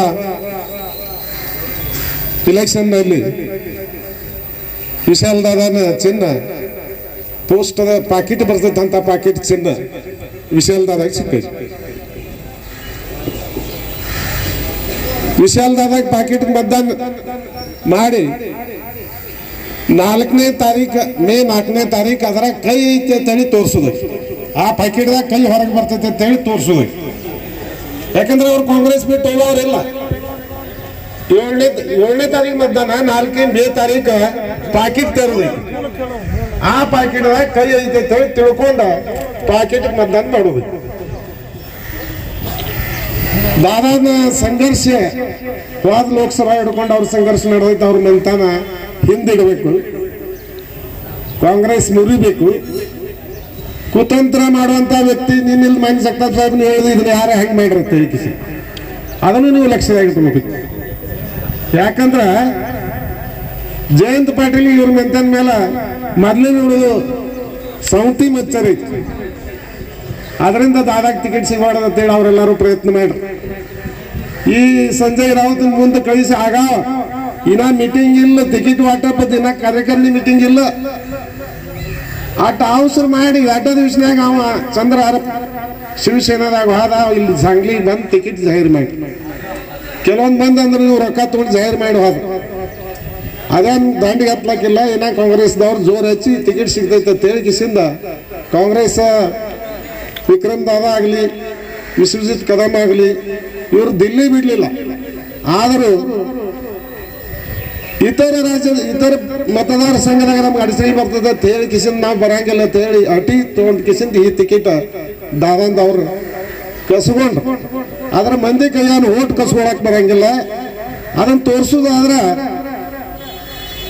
ಇಲೆಕ್ಷನ್ನಲ್ಲಿ ವಿಶಾಲ್ ಚಿನ್ನ. ಪೋಸ್ಟ್ ಪೋಸ್ಟದ ಪಾಕಿಟ್ ಬರ್ತದಂತ ಪಾಕಿಟ್ ಚಿನ್ನ. ವಿಶಾಲ್ದಾದಾಗ ಸಿಕ್ಕೈತಿ ವಿಶಾಲ್ದಾದಾಗ ಪಾಕಿಟ್ ಮತದಾನ ಮಾಡಿ. ನಾಲ್ಕನೇ ತಾರೀಕು ಮೇ ನಾಲ್ಕನೇ ತಾರೀಕು ಅದರ ಕೈ ಐತಿ ಅಂತೇಳಿ ತೋರಿಸೋದು. ಆ ಪಾಕಿಟ್ದಾಗ ಕೈ ಹೊರಗೆ ಬರ್ತೈತೆ ಅಂತೇಳಿ ತೋರಿಸೋದು. ಯಾಕಂದ್ರೆ ಅವ್ರು ಕಾಂಗ್ರೆಸ್ ಬಿಟ್ಟು ಹೋಗೋರಿಲ್ಲ ಏಳನೇ ಏಳನೇ ತಾರೀಕು ಮಧ್ಯಾಹ್ನ, ನಾಲ್ಕೇ ಮೇ ತಾರೀಕು ಪಾಕಿಟ್ ತೆರೆದೈತಿ ಆ ಪಾಕಿಟ್ದಾಗ ಕೈ ಐತೈತೆ ತಿಳ್ಕೊಂಡು ಪಾಕಿಟ್ ಮತದಾನ ಮಾಡೋದು. ದಾದಾನ ಸಂಘರ್ಷ ಹೋದ ಲೋಕಸಭಾ ಹಿಡ್ಕೊಂಡು ಅವ್ರ ಸಂಘರ್ಷ ನಡೆದೈತೆ, ಅವ್ರ ಮಂತಾನ ಹಿಂದಿಡಬೇಕು. ಕಾಂಗ್ರೆಸ್ ಮುರಿಬೇಕು. ಕುತಂತ್ರ ಮಾಡುವಂತ ವ್ಯಕ್ತಿ ನಿನ್ನ ಇಲ್ಲಿ ಮೈನ್ ಜಗತಾಪ್ ಸಾಹೇಬ್ ಹೇಳಿದ್ರು ಇದನ್ನ ಯಾರು ಹೆಂಗ್ ಮಾಡ್ರಿ ಅಂತ ಹೇಳಿಕಿಸಿ ಅದನ್ನು ನೀವು ಲಕ್ಷ್ಯದಾಗ ಇಟ್ಕೋಬೇಕು. ಯಾಕಂದ್ರ ಜಯಂತ್ ಪಾಟೀಲ್ ಇವ್ರ ಮೆಂತನ ಮೇಲೆ ಮೊದ್ಲಿನ ಉಳಿದು ಸೌತಿ ಮಚ್ಚರಿ. ಅದರಿಂದ ದಾದಾಗ ಟಿಕೆಟ್ ಸಿಗಬಾರ್ದು ಅಂತೇಳಿ ಅವರೆಲ್ಲರೂ ಪ್ರಯತ್ನ ಮಾಡ್ರಿ. ಈ ಸಂಜಯ್ ರಾವತ್ ಮುಂದೆ ಕಳಿಸಿ, ಆಗ ಇನ್ನ ಮೀಟಿಂಗ್ ಇಲ್ಲ ಟಿಕೆಟ್ ವಾಟಪ್ ದಿನ ಕಾರ್ಯಕರ್ಣಿ ಮೀಟಿಂಗ್ ಇಲ್ಲ. ಅಟ್ ಅವಸರ ಮಾಡಿ ಅಡ್ಡ ದಿವಸನಾಗ ಅವ ಚಂದ್ರ ಶಿವಸೇನಾದಾಗ ಹೋದ, ಇಲ್ಲಿ ಸಂಗ್ಲಿಗೆ ಬಂದು ಟಿಕೆಟ್ ಜಾಹೀರ್ ಮಾಡಿ ಕೆಲವೊಂದು ಮಂದಿ ಅಂದ್ರೆ ನೀವು ರೊಕ್ಕ ತೊಗೊಂಡು ಜಾಹೀರ್ ಮಾಡಿ ಹೋದ ಅದೇನ್ ದಂಡಿಗೆ ಏನ ಕಾಂಗ್ರೆಸ್ದವ್ರು ಜೋರು ಹಚ್ಚಿ ಟಿಕೆಟ್ ಸಿಗ್ತೈತೆ ಕಿಸಿಂದ ಕಾಂಗ್ರೆಸ್, ವಿಕ್ರಮ್ ದಾದಾ ಆಗಲಿ, ವಿಶ್ವಜಿತ್ ಕದಮ್ ಆಗಲಿ, ಇವರು ದಿಲ್ಲಿ ಬಿಡಲಿಲ್ಲ. ಆದರೂ ಇತರ ರಾಜ್ಯದ ಇತರ ಮತದಾರ ಸಂಘದಾಗ ನಮ್ಗೆ ಅಡಚಣೆ ಬರ್ತದೆ ಅಂತ ಹೇಳಿ ಕಿಸಿಂದ ನಾವು ಬರಂಗಿಲ್ಲ ಅಂತ ಹೇಳಿ ಅಟಿ ತೊಗೊಂಡು ಕಿಸಿಂದ ಈ ಟಿಕೆಟ್ ದಾದಂದ ಅವ್ರು ಕಸ್ಕೊಂಡ್ರು ಆದ್ರೆ ಮಂದಿ ಕೈಯಾನು ಓಟ್ ಕಸ್ಕೊಳಕ್ ಬರಂಗಿಲ್ಲ ಅದನ್ನ ತೋರಿಸೋದಾದ್ರೆ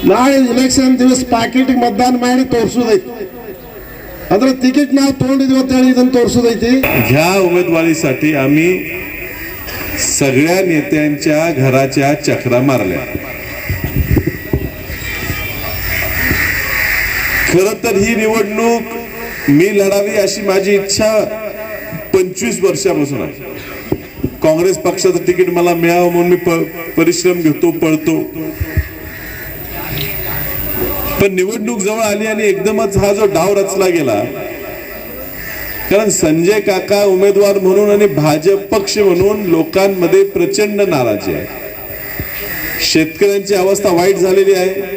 ನಾಳೆ ಇಲೆಕ್ಷನ್ ದಿವಸ ಪಾಕಿಟಿಗೆ ಮತದಾನ ಮಾಡಿ ತೋರಿಸೋದೈತಿ ಅದ್ರ तिकीट ನಾವು ತಗೊಂಡಿದ್ವಿ ಅಂತ ಹೇಳಿ ಇದನ್ನ ತೋರಿಸೋದೈತಿ ह्या उमेदवारीसाठी आम्ही सगळ्या नेत्यांच्या घराच्या चक्रा मारल्या खर तर ही निवडणूक मी लढावी अशी माझी इच्छा पंचवीस वर्षापासून आहे. काँग्रेस पक्षाचं तिकीट मला मिळावं म्हणून मी परिश्रम घेतो पळतो. पण निवडणूक जवळ आली आणि एकदमच हा जो डाव रचला गेला कारण संजय काका उमेदवार म्हणून आणि भाजप पक्ष म्हणून लोकांमध्ये प्रचंड नाराजी आहे. शेतकऱ्यांची अवस्था वाईट झालेली आहे.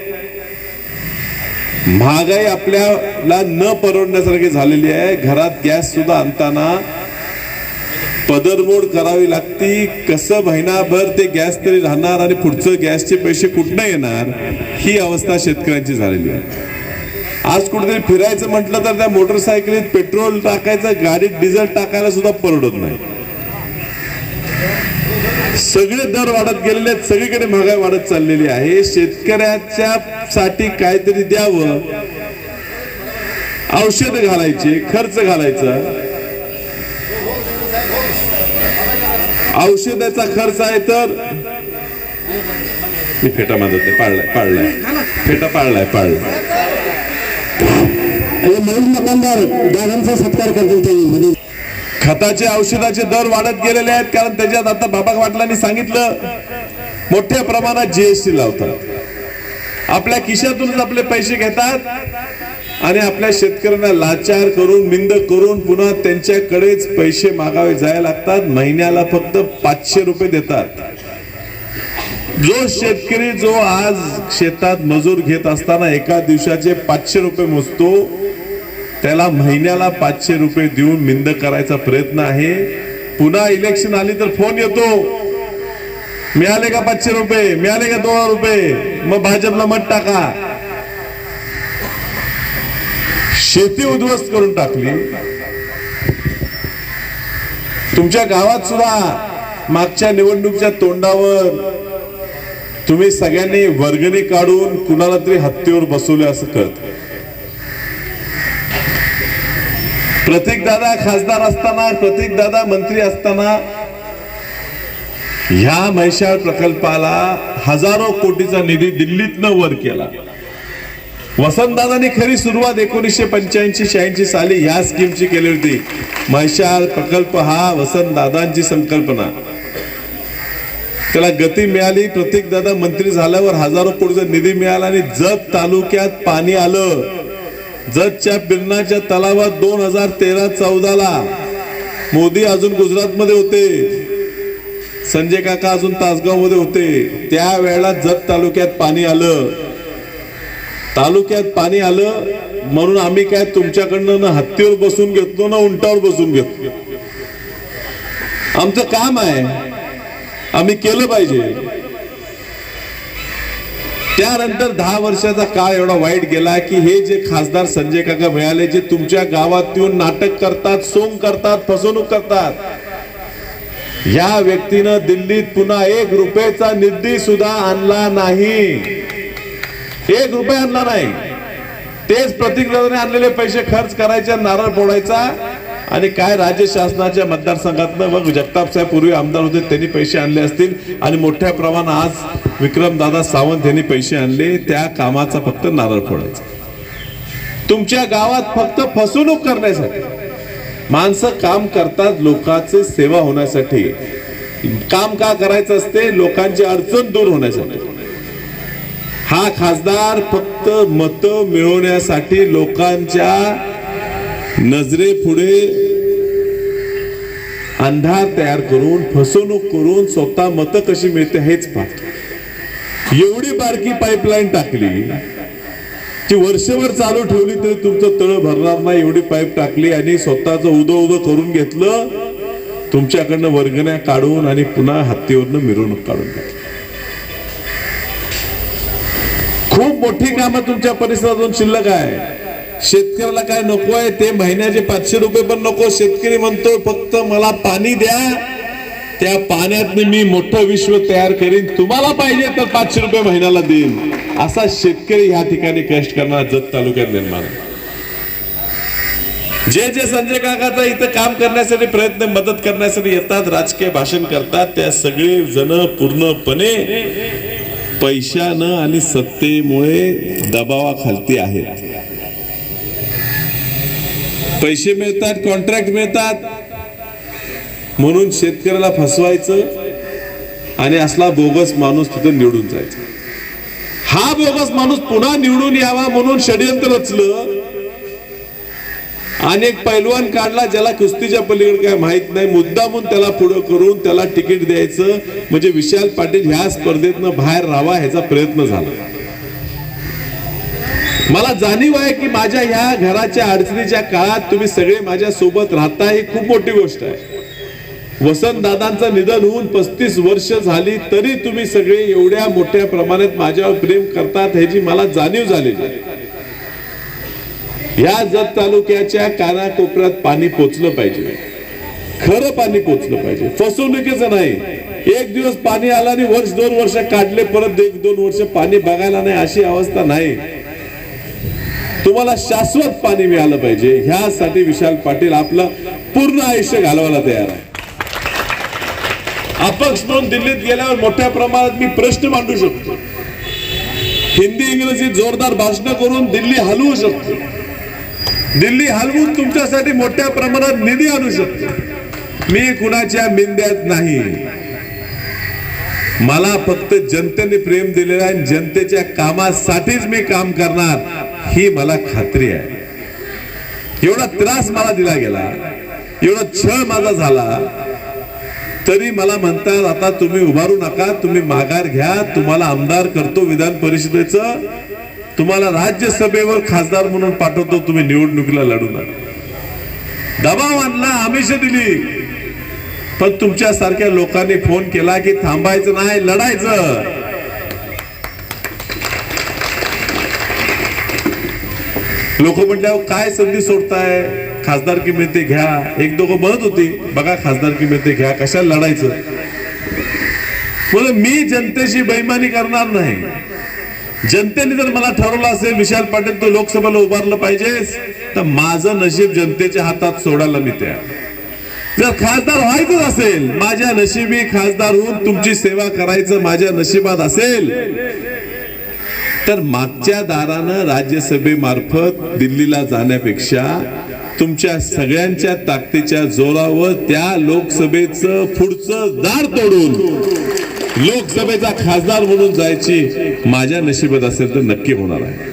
महागाई आपल्याला न परवडण्यासारखी झालेली आहे. घरात गॅस सुद्धा आणताना पदरमोड करावी लागती. कसं महिनाभर ते गॅस तरी राहणार आणि पुढचं गॅसचे पैसे कुठनं येणार? ही अवस्था शेतकऱ्यांची झालेली आहे. आज कुठेतरी फिरायचं म्हटलं तर त्या मोटरसायकलीत पेट्रोल टाकायचं गाडीत डिझेल टाकायला सुद्धा परवडत नाही. सगळे दर वाढत गेलेले आहेत सगळीकडे महागाई वाढत चाललेली आहे. शेतकऱ्याच्या साठी काहीतरी द्यावं. औषध घालायचे खर्च घालायचा. औषधाचा खर्च आहे तर? मी फेटा मारत नाही पाळलाय पाळलाय. फेटा पाळलाय पाळलाय. म्हणून दुकानदार दादांचा सत्कार करतील त्यांनी म्हणजे. खताचे औषधाचे दर वाढत गेलेले आहेत कारण त्याच्यात आता बाबा पाटलांनी सांगितलं मोठ्या प्रमाणात जीएसटी लावतात. आपल्या खिशातूनच आपले पैसे घेतात. आणि आपल्या शेतकऱ्यांना लाचार करून मिंद करून पुन्हा त्यांच्याकडेच पैसे मागावे जायला लागतात. महिन्याला फक्त पाचशे रुपये देतात. जो शेतकरी जो आज शेतात मजूर घेत असताना एका दिवसाचे पाचशे रुपये मोजतो त्याला महिन्याला पाचशे रुपये देऊन मिंद करायचा प्रयत्न आहे. पुन्हा इलेक्शन आली तर फोन येतो. मिळाले का पाचशे रुपये? मिळाले का दोन रुपये? मग भाजपला मत टाका. शेती उद्ध्वस्त करून टाकली. तुमच्या गावात सुद्धा मागच्या निवडणुकीच्या तोंडावर तुम्ही सगळ्यांनी वर्गणी काढून कुणाला तरी हत्तीवर बसवले असं कळत. प्रतीक दादा खासदार असताना प्रतीक दादा मंत्री असताना ह्या महिषाळ प्रकल्पाला हजारो कोटीचा निधी दिल्लीतनं वर केला. वसंतदादांनी खरी सुरुवात एकोणीसशे पंच्याऐंशी शहाऐंशी साली ह्या स्कीमची केली होती. म्हैसाळ प्रकल्प हा वसंतदादांची संकल्पना. त्याला गती मिळाली प्रतीक दादा मंत्री झाल्यावर हजारो कोटीचा निधी मिळाला आणि जत तालुक्यात पाणी आलं. जतच्या बिरणाच्या तलावात दोन हजार तेरा चौदाला मोदी अजून गुजरातमध्ये होते. संजय काका अजून तासगावमध्ये होते. त्यावेळेला जत तालुक्यात पाणी आलं. तालुक्यात पाणी आलं म्हणून आम्ही काय तुमच्याकडनं ना हत्तीवर बसून घेतलो ना उंटावर बसून घेतलो. आमचं काम आहे आम्ही केलं पाहिजे. त्यानंतर दहा वर्षाचा काळ एवढा वाईट गेला की हे जे खासदार संजय काका मिळाले जे तुमच्या गावात येऊन नाटक करतात सोंग करतात फसवणूक करतात या व्यक्तीनं दिल्लीत पुन्हा एक रुपयाचा निधी सुद्धा आणला नाही. एक रुपये आणला नाही. तेच प्रतिक्रियाने आणलेले पैसे खर्च करायचे नारळ फोडायचा. आणि काय राज्य शासनाच्या मतदारसंघातनं मग जगताप साहेब पूर्वी आमदार होते त्यांनी पैसे आणले असतील. आणि मोठ्या प्रमाणात आज विक्रमदादा सावंत यांनी पैसे आणले. त्या कामाचा फक्त नारळ फोडायचा. तुमच्या गावात फक्त फसवणूक करण्यासाठी. माणसं काम करतात लोकांचे सेवा होण्यासाठी. काम का करायचं असते? लोकांची अडचण दूर होण्यासाठी. हा खासदार फक्त मत मिळवण्यासाठी लोकांच्या नजरेपुढे अंधार तयार करून फसवणूक करून स्वतः मत कशी मिळते हेच पाहतो. एवढी बारकी पाईपलाईन टाकली ती वर्षभर चालू ठेवली तरी तुमचं तळ भरणार नाही एवढी पाईप टाकली आणि स्वतःच उदो उदो करून घेतलं तुमच्याकडनं वर्गण्या काढून आणि पुन्हा हत्तीवरनं मिरवणूक काढून घेतली खूप मोठी कामं तुमच्या परिसरातून शिल्लक आहे. शेतकऱ्याला काय नको आहे ते महिन्याचे पाचशे रुपये पण नको. शेतकरी म्हणतो फक्त मला पाणी द्या. त्या पाण्यात मी मोठं विश्व तयार करीन. तुम्हाला पाहिजे तर पाचशे रुपये महिन्याला देईन. असा शेतकरी ह्या ठिकाणी कष्ट करणार जत तालुक्यात निर्माण जे जे संजय काकाचा इथं काम करण्यासाठी प्रयत्न मदत करण्यासाठी येतात राजकीय भाषण करतात त्या सगळे जण पूर्णपणे पैशानं आणि सत्तेमुळे दबावाखालती आहेत. पैसे मिळतात कॉन्ट्रॅक्ट मिळतात. म्हणून शेतकऱ्याला फसवायचं आणि असला बोगस माणूस तिथं निवडून जायचा. हा बोगस माणूस पुन्हा निवडून यावा म्हणून षडयंत्र रचलं आणि एक पैलवान काढला ज्याला कुस्तीच्या पलीकडे काय माहीत नाही. मुद्दामून त्याला पुढं करून त्याला तिकीट द्यायचं. म्हणजे विशाल पाटील ह्या स्पर्धेतनं बाहेर राहावा ह्याचा प्रयत्न झाला. मला जाणीव आहे की माझ्या ह्या घराच्या अडचणीच्या काळात तुम्ही सगळे माझ्या सोबत राहता ही खूप मोठी गोष्ट आहे. वसंत दादांचं निधन होऊन पस्तीस वर्ष झाली तरी तुम्ही सगळे एवढ्या मोठ्या प्रमाणात माझ्यावर प्रेम करतात ह्याची मला जाणीव झालेली आहे. या जत तालुक्याच्या कानाकोपऱ्यात पाणी पोचलं पाहिजे. खरं पाणी पोचलं पाहिजे. फसवणुकीचं नाही. एक दिवस पाणी आला आणि वर्ष दोन वर्ष काढले परत एक दोन वर्ष पाणी बघायला नाही अशी अवस्था नाही. तुम्हाला शाश्वत पाणी मिळालं पाहिजे. ह्यासाठी विशाल पाटील आपलं पूर्ण आयुष्य घालवायला तयार आहे. अपक्ष म्हणून दिल्लीत गेल्यावर मोठ्या प्रमाणात मी प्रश्न मांडू शकतो. हिंदी इंग्रजी जोरदार भाषण करून दिल्ली हलवू शकतो. दिल्ली हलवून तुमच्यासाठी मोठ्या प्रमाणात निधी आणू शकतो. मी कुणाच्या मिंद्यात नाही. मला फक्त जनतेने प्रेम दिलेलं आहे आणि जनतेच्या कामासाठीच मी काम करणार ही मला खात्री आहे. एवढा त्रास मला दिला गेला एवढा छळ माझा झाला तरी मला म्हणतात आता तुम्ही उभारू नका तुम्ही माघार घ्या तुम्हाला आमदार करतो विधान परिषदेचं तुम्हाला राज्यसभेवर खासदार म्हणून पाठवतो तुम्ही निवडणुकीला लढू नका. दबाव आणला आमिष दिली. पण तुमच्या सारख्या लोकांनी फोन केला की थांबायचं नाही लढायचं. लोक म्हटल्यावर काय संधी सोडताय? खासदारकी मिळते घ्या. एक दोघं म्हणत होती बघा खासदारकी मिळते घ्या. कशाला लढायचं? म्हणून मी जनतेशी बैमानी करणार नाही. जनतेने जर मला ठरवलं असेल विशाल पाटील तू लोकसभेला उभारलं पाहिजेस तर माझं नशीब जनतेच्या हातात सोडायला मी त्या जर खासदार व्हायचं असेल माझ्या नशिबी खासदार होऊन तुमची सेवा करायचं माझ्या नशिबात असेल तर मागच्या दारानं राज्यसभेमार्फत दिल्लीला जाण्यापेक्षा तुमच्या सगळ्यांच्या ताकदीच्या जोरावर त्या लोकसभेचं पुढचं दार तोडून लोकसभेचा खासदार म्हणून जायची माझ्या नशिबात असेल तर नक्की होणार आहे.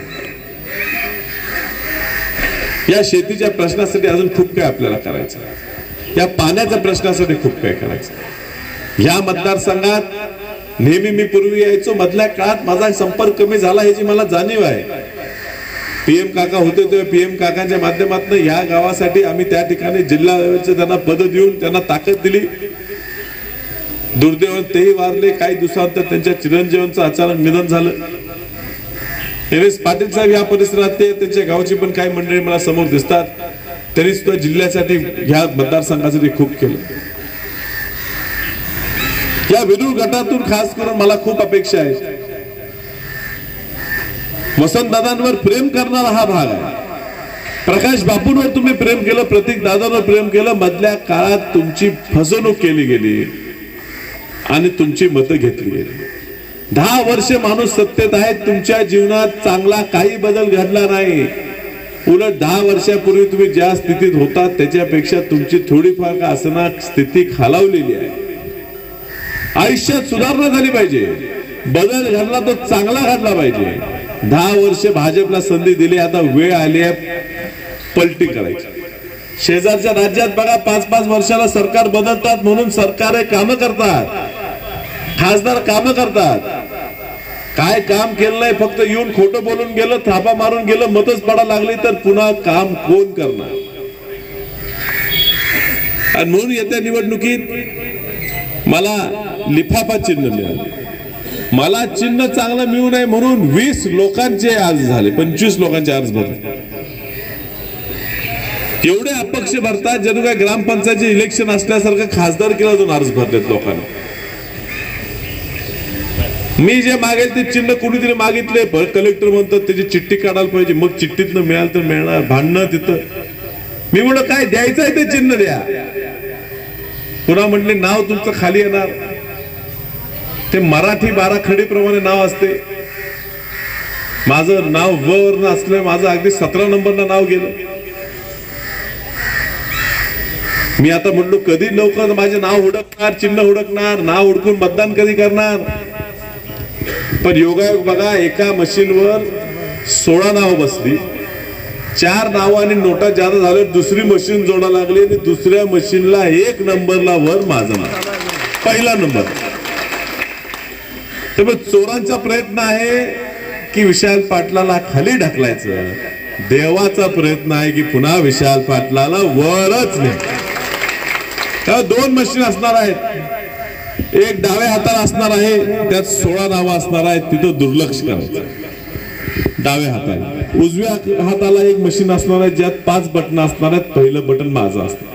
या शेतीच्या प्रश्नासाठी अजून खूप काही आपल्याला करायचं या पाण्याच्या प्रश्नासाठी खूप काही करायचं या मतदारसंघात नेहमी मी पूर्वी यायचो मधल्या काळात माझा संपर्क कमी झाला ह्याची मला जाणीव आहे. पीएम काका होते तेव्हा पीएम काकांच्या माध्यमातून या गावासाठी आम्ही त्या ठिकाणी जिल्हा त्यांना पद देऊन त्यांना ताकद दिली. दुर्दैवाने तेही वारले. काही दिवसानंतर त्यांच्या चिरंजीवांचं अचानक निधन झालं. एम एस पाटील साहेब या परिसरात ते त्यांच्या गावची पण काही मंडळी मला समोर दिसतात. त्यांनी सुद्धा जिल्ह्यासाठी ह्या मतदारसंघासाठी खूप केलं. या विदूर गटातून खास करून मला खूप अपेक्षा आहे. वसंतदादांवर प्रेम करणारा हा भाग आहे. प्रकाश बापूंवर तुम्ही प्रेम केलं प्रतीक दादांवर प्रेम केलं मधल्या काळात तुमची फसवणूक केली गेली. आणि तुमची मतं घेतली दहा वर्ष माणूस सत्तेत आहे तुमच्या जीवनात चांगला काही बदल घडला नाही. उलट दहा वर्षापूर्वी तुम्ही ज्या स्थितीत होता त्याच्यापेक्षा तुमची थोडीफार का असना स्थिती खालावलेली आहे. आयुष्यात सुधारणा झाली पाहिजे. बदल घडला तो चांगला घडला पाहिजे. दहा वर्ष भाजपला संधी दिली आता वेळ आली आहे पलटी करायची. शेजारच्या राज्यात बघा पाच पाच वर्षाला सरकार बदलतात म्हणून सरकार कामं करतात. खासदार काम करतात. काय काम केलं नाही फक्त येऊन खोटं बोलून गेलं थापा मारून गेलं मतच पडा लागली तर पुन्हा काम कोण करणार? आणि म्हणून येत्या निवडणुकीत मला लिफाफा चिन्ह मिळाले. मला चिन्ह चांगलं मिळू नये म्हणून वीस लोकांचे अर्ज झाले पंचवीस लोकांचे अर्ज भरले. एवढे अपक्ष भरतात जणू काय ग्रामपंचायतचे इलेक्शन असल्यासारखं खासदार केला जाऊन अर्ज भरलेत लोकांना. मी जे मागेल ते चिन्ह कुणीतरी मागितले कलेक्टर म्हणतात त्याची चिठ्ठी काढायला पाहिजे. मग चिठ्ठीतनं मिळालं तर मिळणार. भांडणं तिथं. मी म्हणलं काय द्यायचं आहे ते चिन्ह द्या. पुन्हा म्हटले नाव तुमचं खाली येणार. ते मराठी बारा खडीप्रमाणे नाव असते. माझं नाव वर वर्ण असलं माझं अगदी सतरा नंबरला नाव गेलं. मी आता म्हणलो कधी लवकर माझे नाव हुडकणार? चिन्ह हुडकणार? नाव हुडकून मतदान कधी करणार? पण योगायोग बघा एका मशीनवर सोळा नाव बसली. चार नावं आणि नोटा जादा झाले दुसरी मशीन जोडा लागली आणि दुसऱ्या मशीनला एक नंबरला वर माझं नाव. पहिला नंबर त्यामुळे चोरांचा प्रयत्न आहे की विशाल पाटलाला खाली ढकलायचं. देवाचा प्रयत्न आहे की पुन्हा विशाल पाटलाला वरच नाही दोन मशीन असणार आहेत. एक डाव्या हाताला असणार आहे त्यात सोळा नावं असणार आहेत तिथं दुर्लक्ष करायचं. डाव्या हाताला. उजव्या हाताला एक मशीन असणार आहे ज्यात पाच बटन असणार आहेत पहिलं बटन माझं असतं.